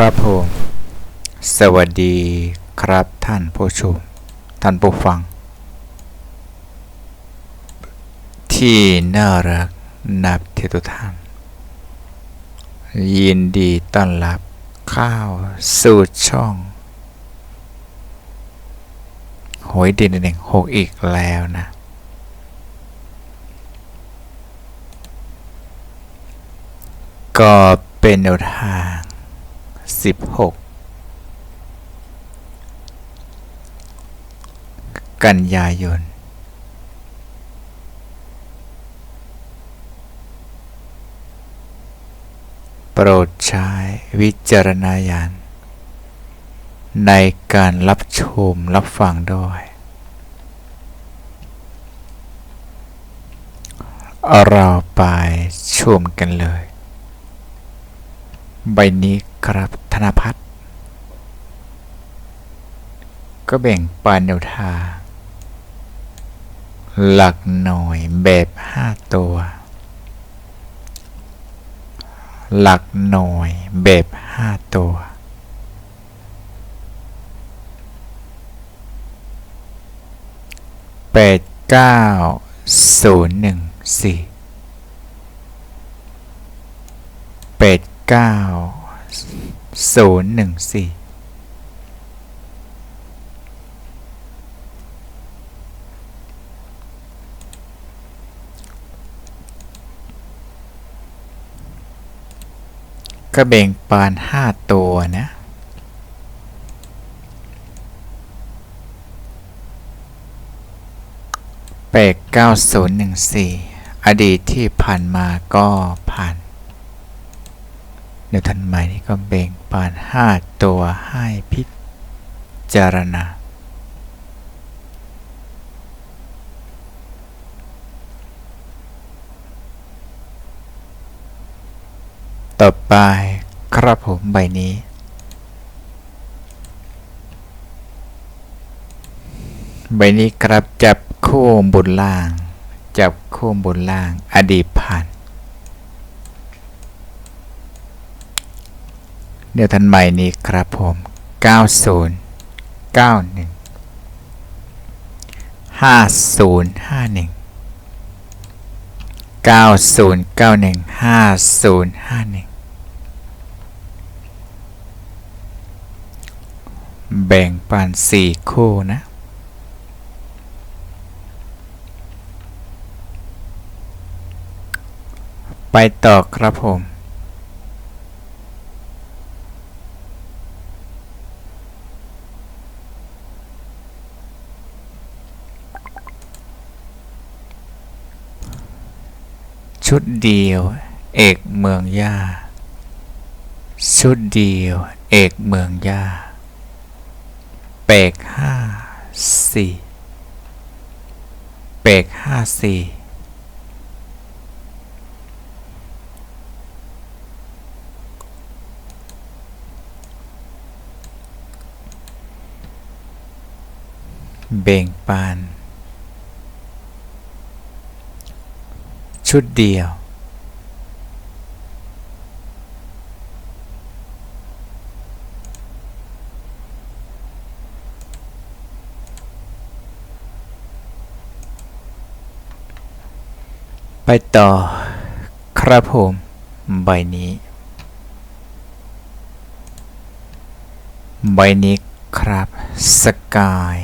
ครับผมสวัสดีครับท่านผู้ชม ท่านผู้ฟัง ที่น่ารักนับที่ทุท่าน ยินดีต้อนรับข้าวสู่ช่องหวยดินหนึ่งหกอีกแล้วนะ ก็เป็นแนวทาง 16กันยายน โปรดใช้วิจารณญาณในการรับชมรับฟังด้วย เราไปชมกันเลย ใบนี้ ครับธนพัฒน์ก็แบ่งปันแนวทางหลักหน่วยแบบ5ตัว หลักหน่วยแบบ5ตัวแปดเก้าศูนย์หนึ่งสี่แปดเก้า ศูนย์หนึ่งสี่ก็แบ่งปานห้าตัวนะแปดเก้าศูนย์หนึ่งสี่อดีตที่ผ่านมาก็ผ่าน เดี๋ยวทันใหม่นี้ก็แบ่งปานห้าตัวให้พิจารณา ต่อไปครับผมใบนี้ ใบนี้ครับจับคู่บนล่าง จับคู่บนล่าง อดีตผ่าน เดี๋ยวทันใหม่นี้ครับผม 90 91 5051 9091 5051 แบ่งปันสี่คู่นะไปต่อครับผม ชุดเดียว เอกเมืองย่า ชุดเดียว เอกเมืองย่าเปกห้าสี่เปกห้าสี่เบ่งปาน ชุดเดียว ไปต่อ ครับผมใบนี้ ใบนี้ครับสกาย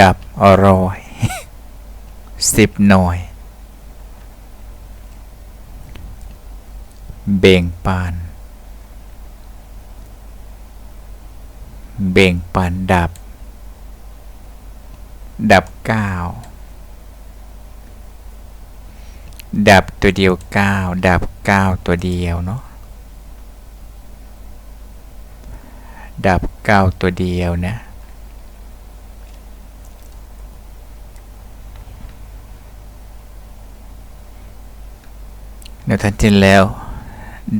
ดับอร่อยสิบหน่วย เบ่งปาน เบ่งปานดับ ดับเก้าดับตัวเดียวเก้าดับเก้าตัวเดียวเนาะดับเก้าตัวเดียวนะเดี๋ยวทันทีแล้ว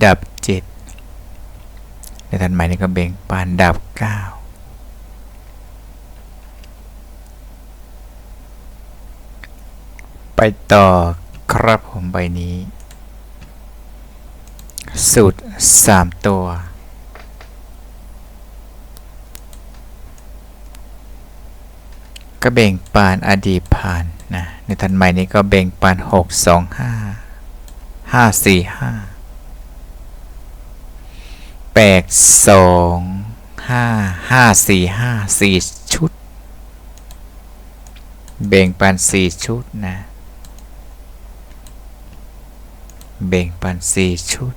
ดับเจ็ดเดี๋ยวทันใหม่นี่ก็เบ่งปานดับเก้าไปต่อครับผมใบนี้ สูตรสามตัว ก็แบ่งปานอดีตผ่านนะในทันใหม่นี้ก็แบ่งปานหกสองห้าห้าสี่ห้า แปดสองห้าห้าสี่ห้าสี่ชุดแบ่งปันสี่ชุดนะแบ่งปันสี่ชุด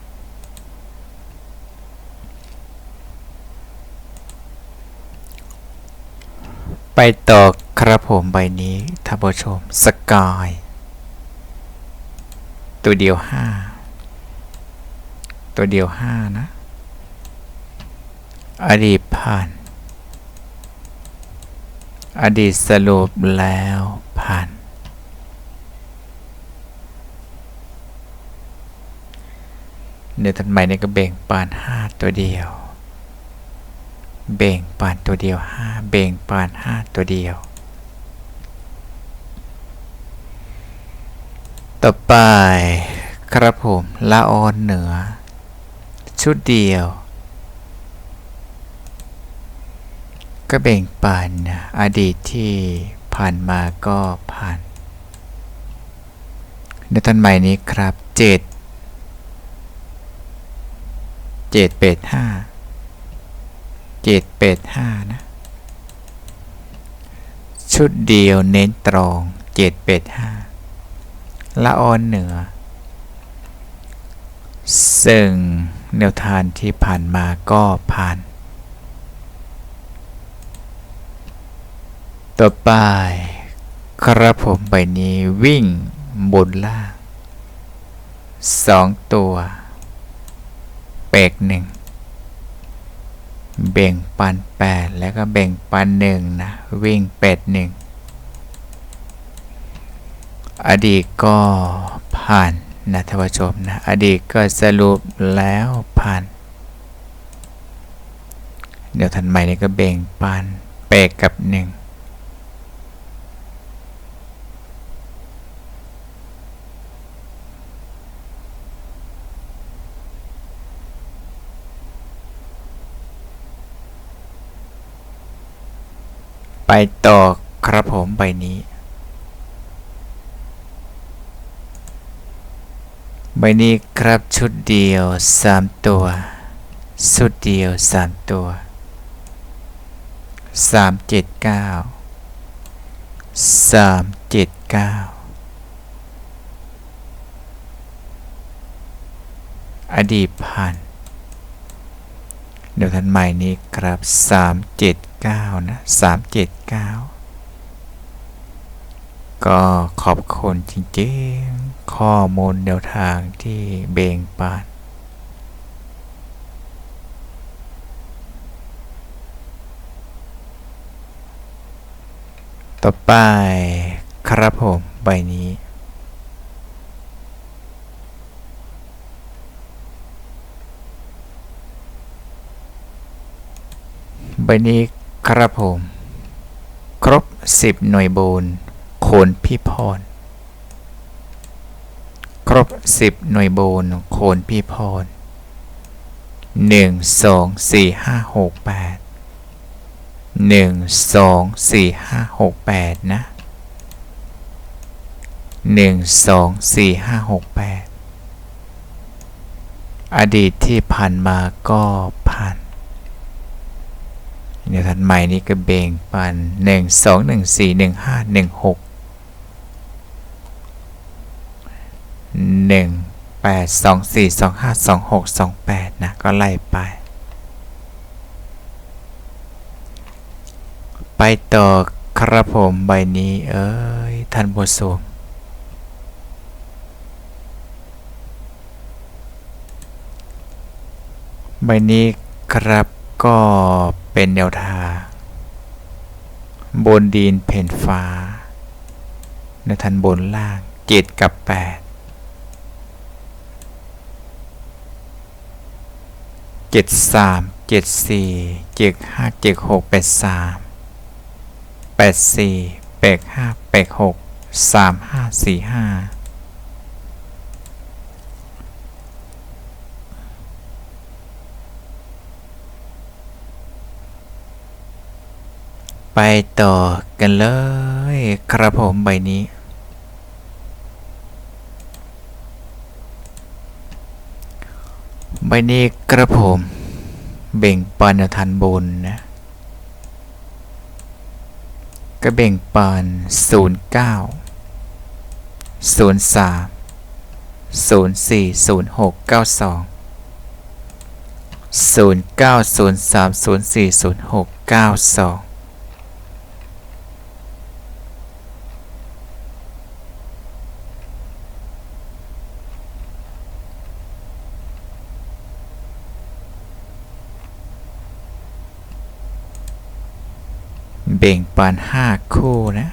ไปต่อครับผมใบนี้ท่านผู้ชมสกาย ตัวเดียวห้าตัวเดียวห้านะ อดีตผ่าน อดีตสรุปแล้วผ่าน เดี๋ยวทันใหม่นี่ยก็เบ่งปานห้าตัวเดียว เบ่งปานตัวเดียวห้าเบ่งปานห้าตัวเดียว ต่อไปครับผมละออนเหนือ ชุดเดียว ก็แบ่งปันนะอดีตที่ผ่านมาก็ผ่าน ในท่านใหม่นี้ครับ เจ็ด เจ็ดเป็ดห้า เจ็ดเป็ดห้านะ ชุดเดียวเน้นตรอง เจ็ดเป็ดห้า ละออนเหนือ ซึ่งแนวทางที่ผ่านมาก็ผ่าน ต่อไป ครับผมใบนี้วิ่งบนล่างสองตัว เปกหนึ่งเบ่งปันแปดแล้วก็เบ่งปันหนึ่งนะ วิ่งเป็ดหนึ่งอดีตก็ผ่านนะท่านผู้ชมนะ อดีตก็สรุปแล้วผ่าน เดี๋ยวทันใหม่นี่ก็เบ่งปันเปกกับหนึ่ง ไปต่อครับผมใบนี้ ใบนี้ครับชุดเดียวสามตัว ชุดเดียวสามตัวสามเจ็ดเก้าสามเจ็ดเก้าอดีตผ่าน เดี๋ยวทันใหม่นี้ครับสามเจ็ดเก้านะสามเจ็ดเก้าก็ขอบคุณจริงๆ ข้อมูลแนวทางที่เบ่งปานต่อไปครับผมใบนี้ ใบนี้ครับผม ครบ 10 หน่วยโบนโคนพี่พร ครบ 10 หน่วยโบนโคนพี่พร 1 2 4 5 6 8 1 2 4 5 6 8 นะ 1 2 4 5 6 8 อดีตที่ผ่านมาก็ผ่าน เดี๋ยวถัดใหม่นี้ก็เบ่งปันหนึ่งสองหนึ่งสี่หนึ่งห้าหนึ่งหกหนึ่งแปดสองสี่สองห้าสองหกสองแปดนะ ก็ไล่ไป ไปต่อครับผมใบนี้ เอ้ยท่านผู้ชมใบนี้ครับ ก็เป็นแนวทางบนดินเพนฟ้า ในทันบนล่างเจ็ดกับแปดเจ็ดสามเจ็ดสี่เจ็ดห้าเจ็ดหกแปดสามแปดสี่แปดห้าแปดหกสามห้าสี่ห้า ไปต่อกันเลย ครับผมใบนี้ ใบนี้กระผม เบ่งปันทันบนนะก็เบ่งปัน09 03 04 06 92 09 03 04 06 92เเบ่งปานห้าคู่นะ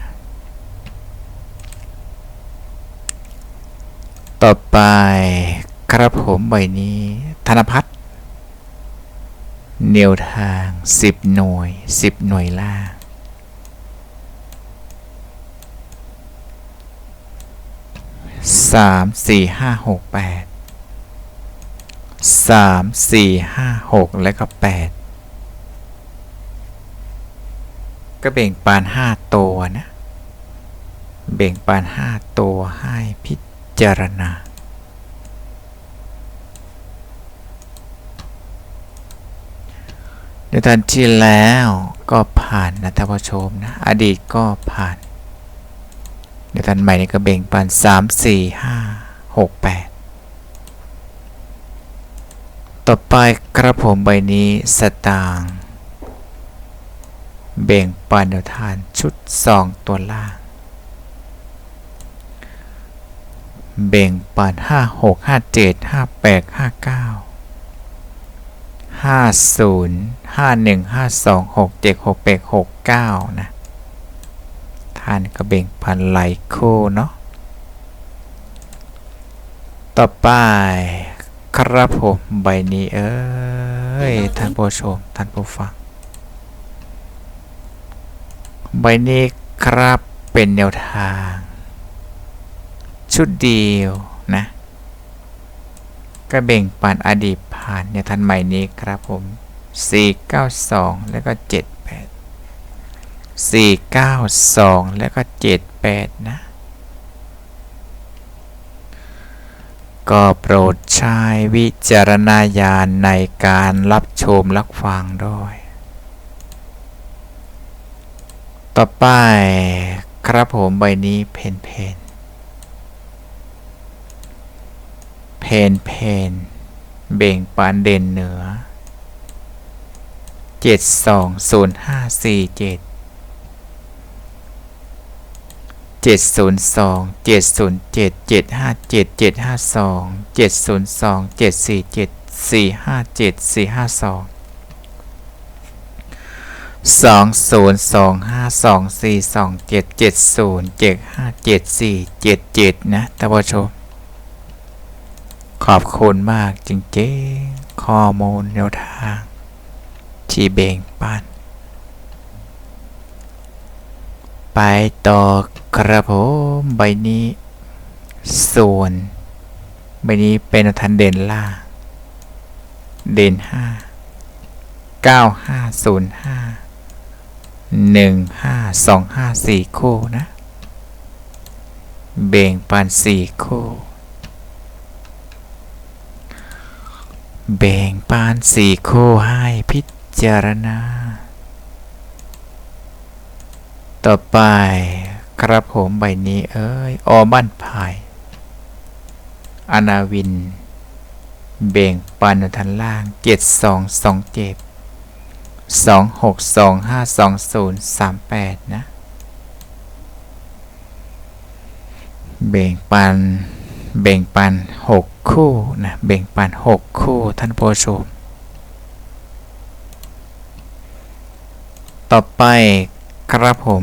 ต่อไปครับผมใบนี้ ธนพัฒน์แนวทาง 10 หน่วย 10 หน่วยล่างสามสี่ห้าหกแปดสามสี่ห้าหกแล้วก็แปด ก็เบ่งปานห้าตัวนะเบ่งปานห้าตัวให้พิจารณา ในตอนที่แล้วก็ผ่านนะท่านผู้ชมนะ อดีตก็ผ่าน ในตอนใหม่นี้ก็เบ่งปานสามสี่ห้าหกแปดต่อไปกระผมใบนี้สตางค์ เบ่งปันแนวทานชุด 2 ตัวล่างเบ่งปัน 5 6 5 7 5 8 5 9 50 51 52 67 68 69 นะท่านก็เบ่งปันไหลคู่เนาะ ต่อไปครับผม ใบนี้เอ้ย ท่านผู้ชม ท่านผู้ฟัง ใบนี้ครับเป็นแนวทาง ชุดเดียวนะก็เบ่งปันอดีตผ่านในทันใหม่นี้ครับผม 492 แล้วก็ 78 492 แล้วก็ 78 นะก็โปรดใช้วิจารณญาณในการรับชมรับฟังด้วย ต่อไปครับผมใบนี้เพนเพนเพนเพนเบ่งปานเด่นเหนือเจ็ดสองศูนย์ห้า สองศูนย์สองห้าสองสี่สองเจ็ดเจ็ดศูนย์เจ็ดห้าเจ็ดสี่เจ็ดเจ็ดนะท่านผู้ชม ขอบคุณมากจริงๆ ข้อมูลแนวทาง ที่เบ่งปัน ไปต่อกระผมใบนี้ส่วนใบนี้เป็นทันเด่นล่า เด่นห้าเก้าห้าศูนย์ห้า หนึ่งห้าสองห้าสี่คู่นะ เบ่งปันสี่คู่เบ่งปานสี่คู่ให้พิจารณา ต่อไปครับผมใบนี้เอ้ย ออบ้านพาย อนาวิน เบ่งปานทันล่างเจ็ดสองสองเจ็ด สองหกสองห้าสองศูนย์สามแปดนะเบ่งปันเบ่งปันหกคู่ นะเบ่งปันหกคู่ ท่านผู้ชม ต่อไปครับผม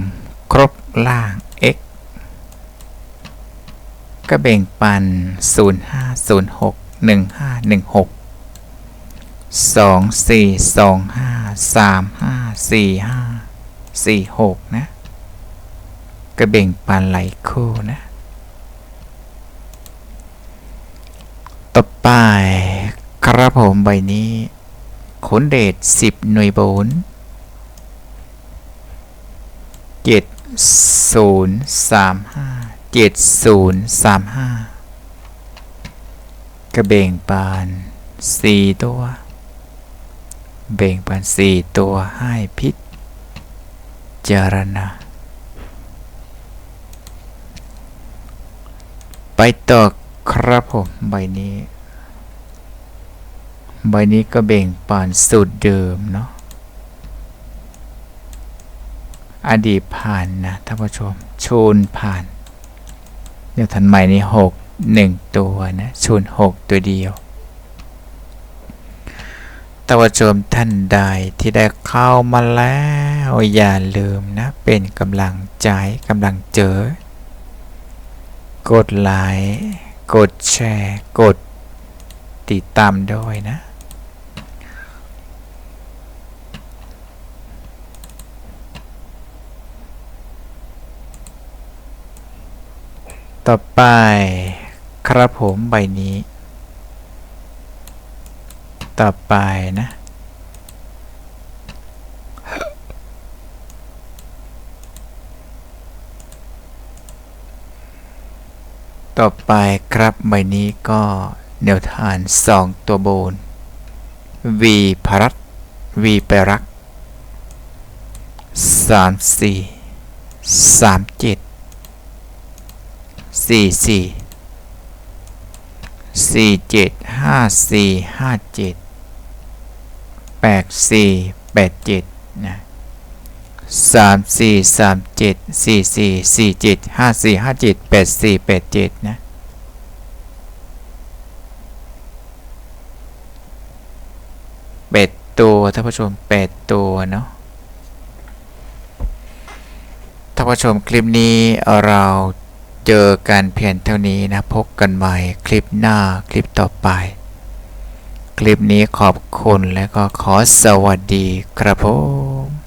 ครบล่าง x ก็เบ่งปัน 0 5 0 6 1 5 1 6 2 4 2 5 3 5 4 5 4 6นะก็เบ่งปันไหลคู่นะ ต่อไปครับผมใบนี้ขนเดช10หน่วยโบนเจ็ดศูนย์สามห้าเจ็ดศูนย์สามห้ากระเบ่งปานสี่ตัว เบ่งปานสี่ตัวให้พิจารณา ไปต่อครับผมใบนี้ ใบนี้ก็เบ่งปานสูตรเดิมเนาะอดีตผ่านนะท่านผู้ชมชูนผ่านเดี๋ยวทันใหม่นี้หกหนึ่งตัวนะชูนหกตัวเดียว ท่านผู้ชมท่านใดที่ได้เข้ามาแล้ว อย่าลืมนะ เป็นกำลังใจกำลังเจอกดไลค์กดแชร์ กดติดตามด้วยนะต่อไป ครับผมใบนี้ ต่อไปนะ ต่อไปครับใบนี้ก็แนวทานสองตัวโบน V พรัต V ไปรักสามสี่สามเจ็ดสี่สี่ สี่เจ็ดห้าสี่ห้าเจ็ดแปดสี่แปดเจ็ดนะสามสี่สามเจ็ดสี่สี่สี่เจ็ดห้าสี่ห้าเจ็ดแปดสี่แปดเจ็ดนะแปดตัวท่านผู้ชมแปดตัวเนาะท่านผู้ชมคลิปนี้เราเจอกันเพียงเท่านี้นะพบกันใหม่คลิปหน้าคลิปต่อไป คลิปนี้ขอบคุณและก็ขอสวัสดีครับผม